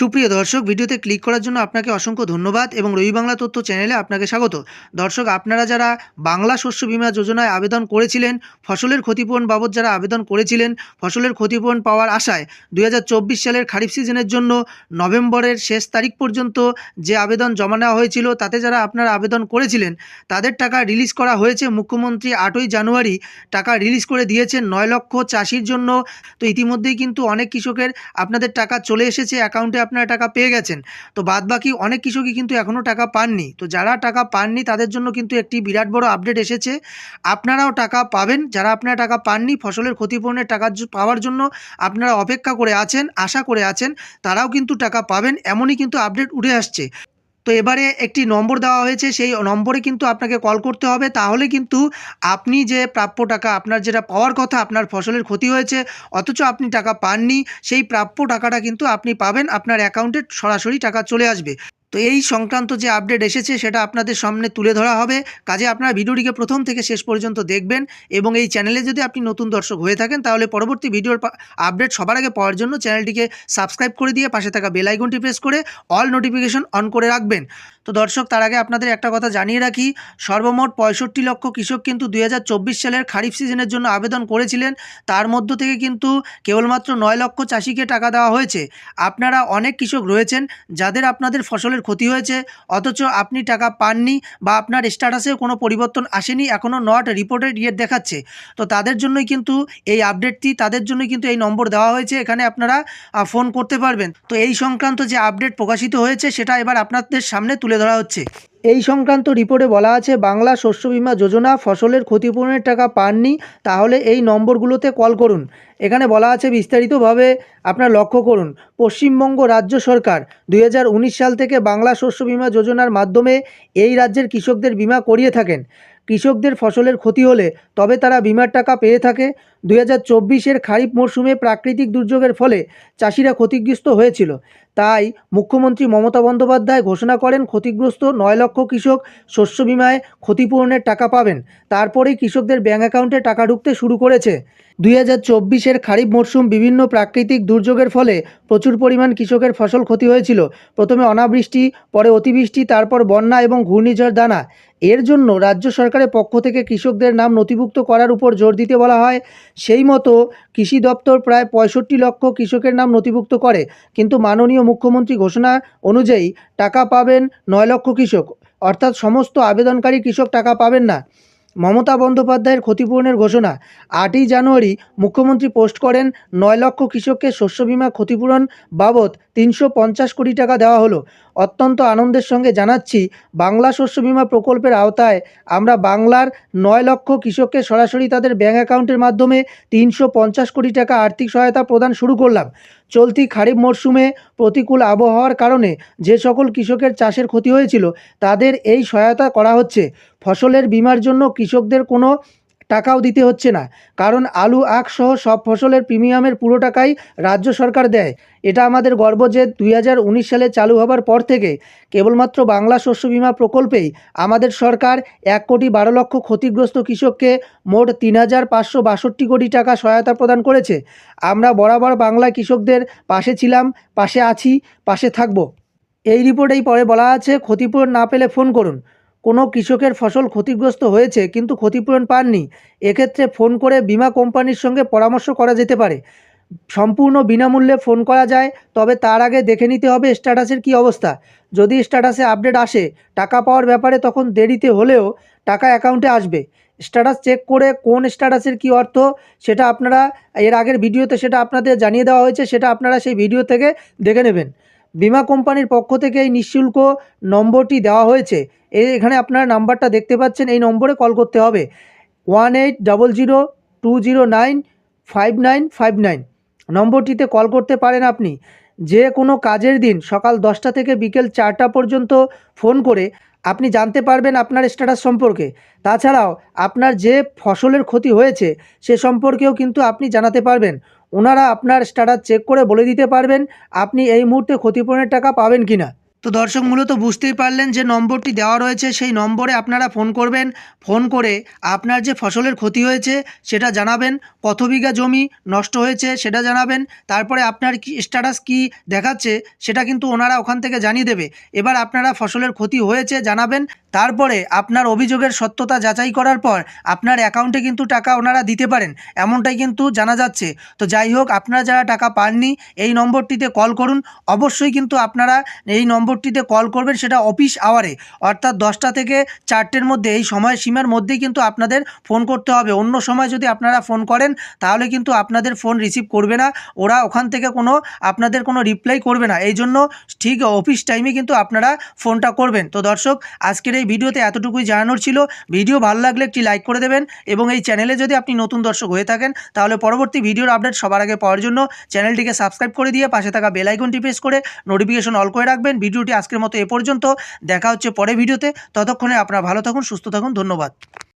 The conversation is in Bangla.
সুপ্রিয় দর্শক, ভিডিওতে ক্লিক করার জন্য আপনাকে অসংখ্য ধন্যবাদ এবং রবি বাংলা তথ্য চ্যানেলে আপনাকে স্বাগত। দর্শক, আপনারা যারা বাংলা শস্য বীমা যোজনায় আবেদন করেছিলেন, ফসলের ক্ষতিপূরণ বাবদ যারা আবেদন করেছিলেন, ফসলের ক্ষতিপূরণ পাওয়ার আশায় দুই হাজার চব্বিশ সালের খারিফ সিজনের জন্য নভেম্বরের শেষ তারিখ পর্যন্ত যে আবেদন জমা নেওয়া হয়েছিল, তাতে যারা আপনারা আবেদন করেছিলেন, তাদের টাকা রিলিজ করা হয়েছে। মুখ্যমন্ত্রী আটই জানুয়ারি টাকা রিলিজ করে দিয়েছেন নয় লক্ষ চাষির জন্য। তো ইতিমধ্যেই কিন্তু অনেক কৃষকের আপনাদের টাকা চলে এসেছে অ্যাকাউন্টে আপনারা টাকা পেয়ে গেছেন। তো বাদবাকি অনেক কৃষকই কিন্তু এখনও টাকা পাননি। তো যারা টাকা পাননি, তাদের জন্য কিন্তু একটি বিরাট বড় আপডেট এসেছে। আপনারাও টাকা পাবেন। যারা আপনারা টাকা পাননি, ফসলের ক্ষতিপূরণের টাকা পাওয়ার জন্য আপনারা অপেক্ষা করে আছেন, আশা করে আছেন, তারাও কিন্তু টাকা পাবেন। এমনই কিন্তু আপডেট উঠে আসছে। তো এবারে একটি নম্বর দেওয়া হয়েছে, সেই নম্বরে কিন্তু আপনাকে কল করতে হবে। তাহলে কিন্তু আপনি যে প্রাপ্য টাকা, আপনার যেটা পাওয়ার কথা, আপনার ফসলের ক্ষতি হয়েছে, অথচ আপনি টাকা পাননি, সেই প্রাপ্য টাকাটা কিন্তু আপনি পাবেন, আপনার অ্যাকাউন্টে সরাসরি টাকা চলে আসবে। তো এই সংক্রান্ত যে আপডেট এসেছে সেটা আপনাদের সামনে তুলে ধরা হবে। কাজে আপনারা ভিডিওটিকে প্রথম থেকে শেষ পর্যন্ত দেখবেন এবং এই চ্যানেলে যদি আপনি নতুন দর্শক হয়ে থাকেন, তাহলে পরবর্তী ভিডিওর আপডেট সবার আগে পাওয়ার জন্য চ্যানেলটিকে সাবস্ক্রাইব করে দিয়ে পাশে থাকা বেল আইকনটি প্রেস করে অল নোটিফিকেশন অন করে রাখবেন। তো দর্শক, তার আগে আপনাদের একটা কথা জানিয়ে রাখি। সর্বমোট পঁয়ষট্টি লক্ষ কৃষক কিন্তু দুই হাজার চব্বিশ সালের খারিফ সিজনের জন্য আবেদন করেছিলেন। তার মধ্য থেকে কিন্তু কেবলমাত্র নয় লক্ষ চাষিকে টাকা দেওয়া হয়েছে। আপনারা অনেক কৃষক রয়েছেন, যাদের আপনাদের ফসলের ক্ষতি হয়েছে, অথচ আপনি টাকা পাননি বা আপনার স্ট্যাটাসেও কোনো পরিবর্তন আসেনি এখনও নট রিপোর্টেড ইয়েট দেখাচ্ছে। তো তাদের জন্যই কিন্তু এই আপডেটটি, তাদের জন্যই কিন্তু এই নম্বর দেওয়া হয়েছে, এখানে আপনারা ফোন করতে পারবেন। তো এই সংক্রান্ত যে আপডেট প্রকাশিত হয়েছে, সেটা এবার আপনাদের সামনে তুলে ধরা হচ্ছে। এই সংক্রান্ত রিপোর্টে বলা আছে, বাংলা শস্য বীমা যোজনা ফসলের ক্ষতিপূরণের টাকা পাননি, তাহলে এই নম্বরগুলোতে কল করুন। এখানে বলা আছে বিস্তারিতভাবে আপনার লক্ষ্য করুন। পশ্চিমবঙ্গ রাজ্য সরকার দুই হাজার উনিশ সাল থেকে বাংলা শস্য বীমা যোজনার মাধ্যমে এই রাজ্যের কৃষকদের বীমা করিয়ে থাকেন। কৃষকদের ফসলের ক্ষতি হলে তবে তারা বিমার টাকা পেয়ে থাকে। দুই হাজার চব্বিশের খারিফ মরশুমে প্রাকৃতিক দুর্যোগের ফলে চাষিরা ক্ষতিগ্রস্ত হয়েছিল। তাই মুখ্যমন্ত্রী মমতা বন্দ্যোপাধ্যায় ঘোষণা করেন, ক্ষতিগ্রস্ত নয় লক্ষ কৃষক শস্য বিমায় ক্ষতিপূরণের টাকা পাবেন। তারপরেই কৃষকদের ব্যাঙ্ক অ্যাকাউন্টে টাকা ঢুকতে শুরু করেছে। দুই হাজার চব্বিশের খারিফ মরশুম বিভিন্ন প্রাকৃতিক দুর্যোগের ফলে প্রচুর পরিমাণ কৃষকের ফসল ক্ষতি হয়েছিল। প্রথমে অনাবৃষ্টি, পরে অতিবৃষ্টি, তারপর বন্যা এবং ঘূর্ণিঝড় দানা। এর জন্য রাজ্য সরকারের পক্ষ থেকে কৃষকদের নাম নথিভুক্ত করার উপর জোর দিতে বলা হয়। সেই মতো কৃষি দপ্তর প্রায় পঁয়ষট্টি লক্ষ কৃষকের নাম নথিভুক্ত করে। কিন্তু মাননীয় মুখ্যমন্ত্রী ঘোষণা অনুযায়ী টাকা পাবেন নয় লক্ষ কৃষক। অর্থাৎ সমস্ত আবেদনকারী কৃষক টাকা পাবেন না। মমতা বন্দ্যোপাধ্যায়ের ক্ষতিপূরণের ঘোষণা। আটই জানুয়ারি মুখ্যমন্ত্রী পোস্ট করেন, নয় লক্ষ কৃষককে শস্য বীমা ক্ষতিপূরণ বাবদ তিনশো পঞ্চাশ কোটি টাকা দেওয়া হলো। অত্যন্ত আনন্দের সঙ্গে জানাচ্ছি, বাংলা শস্য বিমা প্রকল্পের আওতায় আমরা বাংলার নয় লক্ষ কৃষককে সরাসরি তাদের ব্যাঙ্ক অ্যাকাউন্টের মাধ্যমে তিনশো পঞ্চাশ কোটি টাকা আর্থিক সহায়তা প্রদান শুরু করলাম। চলতি খারিফ মরশুমে প্রতিকূল আবহাওয়ার কারণে যে সকল কৃষকের চাষের ক্ষতি হয়েছিল, তাদের এই সহায়তা করা হচ্ছে। ফসলের বীমার জন্য কৃষকদের কোনো টাকাও দিতে হচ্ছে না। কারণ আলু, আখ সহ সব ফসলের প্রিমিয়ামের পুরো টাকাই রাজ্য সরকার দেয়। এটা আমাদের গর্ব যে দুই হাজার উনিশ সালে চালু হবার পর থেকে কেবলমাত্র বাংলা শস্য বিমা প্রকল্পেই আমাদের সরকার এক কোটি বারো লক্ষ ক্ষতিগ্রস্ত কৃষককে মোট তিন হাজার পাঁচশো বাষট্টি কোটি টাকা সহায়তা প্রদান করেছে। আমরা বরাবর বাংলা কৃষকদের পাশে ছিলাম, পাশে আছি, পাশে থাকব। এই রিপোর্টেই পরে বলা আছে, ক্ষতিপূরণ না পেলে ফোন করুন। কোনো কৃষকের ফসল ক্ষতিগ্রস্ত হয়েছে কিন্তু ক্ষতিপূরণ পাননি। এক্ষেত্রে ফোন করে বিমা কোম্পানির সঙ্গে পরামর্শ করা যেতে পারে। সম্পূর্ণ বিনামূল্যে ফোন করা যায়, তবে তার আগে দেখে নিতে হবে স্ট্যাটাসের কী অবস্থা। যদি স্ট্যাটাসে আপডেট আসে, টাকা পাওয়ার ব্যাপারে তখন দেরিতে হলেও টাকা অ্যাকাউন্টে আসবে। স্ট্যাটাস চেক করে কোন স্ট্যাটাসের কী অর্থ, সেটা আপনারা, এর আগের ভিডিওতে সেটা আপনাদের জানিয়ে দেওয়া হয়েছে, সেটা আপনারা সেই ভিডিও থেকে দেখে নেবেন। বিমা কোম্পানির পক্ষ থেকে এই নিঃশুল্ক নম্বরটি দেওয়া হয়েছে। এখানে আপনারা নাম্বারটা দেখতে পাচ্ছেন, এই নম্বরে কল করতে হবে। One eight double zero two zero nine five nine five nine. নম্বরটিতে call করতে পারেন আপনি। যে কোনো কাজের দিন সকাল দশটা থেকে বিকেল চারটা পর্যন্ত ফোন করে আপনি জানতে পারবেন আপনার স্ট্যাটাস সম্পর্কে। তাছাড়াও আপনার যে ফসলের ক্ষতি হয়েছে সে সম্পর্কেও কিন্তু আপনি জানাতে পারবেন। ওনারা আপনার স্ট্যাটাস চেক করে বলে দিতে পারবেন, আপনি এই মুহূর্তে ক্ষতিপূরণের টাকা পাবেন কি না তো দর্শক মূলত বুঝতেই পারলেন যে নম্বরটি দেওয়া রয়েছে, সেই নম্বরে আপনারা ফোন করবেন। ফোন করে আপনার যে ফসলের ক্ষতি হয়েছে সেটা জানাবেন। কত বিঘা জমি নষ্ট হয়েছে সেটা জানাবেন। তারপরে আপনার কি স্ট্যাটাস কি দেখাচ্ছে সেটা কিন্তু ওনারা ওখান থেকে জানিয়ে দেবে। এবার আপনারা ফসলের ক্ষতি হয়েছে জানাবেন। তারপরে আপনার অভিযোগের সত্যতা যাচাই করার পর আপনার অ্যাকাউন্টে কিন্তু টাকা ওনারা দিতে পারেন। এমনটাই কিন্তু জানা যাচ্ছে। তো যাই হোক, আপনারা যারা টাকা পাননি, এই নম্বরটিতে কল করুন। অবশ্যই কিন্তু আপনারা এই নম্বরটিতে কল করবেন সেটা অফিস আওয়ারে অর্থাৎ দশটা থেকে চারটের মধ্যে, এই সময় সীমার মধ্যেই কিন্তু আপনাদের ফোন করতে হবে। অন্য সময় যদি আপনারা ফোন করেন, তাহলে কিন্তু আপনাদের ফোন রিসিভ করবে না। ওরা ওখান থেকে কোনো, আপনাদের কোনো রিপ্লাই করবে না। এই জন্য ঠিক অফিস টাইমে কিন্তু আপনারা ফোনটা করবেন। তো দর্শক, আজকের এই ভিডিওতে এতটুকুই জানানোর ছিল। ভিডিও ভালো লাগলে একটি লাইক করে দেবেন এবং এই চ্যানেলে যদি আপনি নতুন দর্শক হয়ে থাকেন, তাহলে পরবর্তী ভিডিওর আপডেট সবার আগে পাওয়ার জন্য চ্যানেলটিকে সাবস্ক্রাইব করে দিয়ে পাশে থাকা বেল আইকনটি প্রেস করে নোটিফিকেশন অল করে রাখবেন। ভিডিওটি আজকের মতো এ পর্যন্ত। দেখা হচ্ছে পরে ভিডিওতে। ততক্ষণে আপনারা ভালো থাকুন, সুস্থ থাকুন। ধন্যবাদ।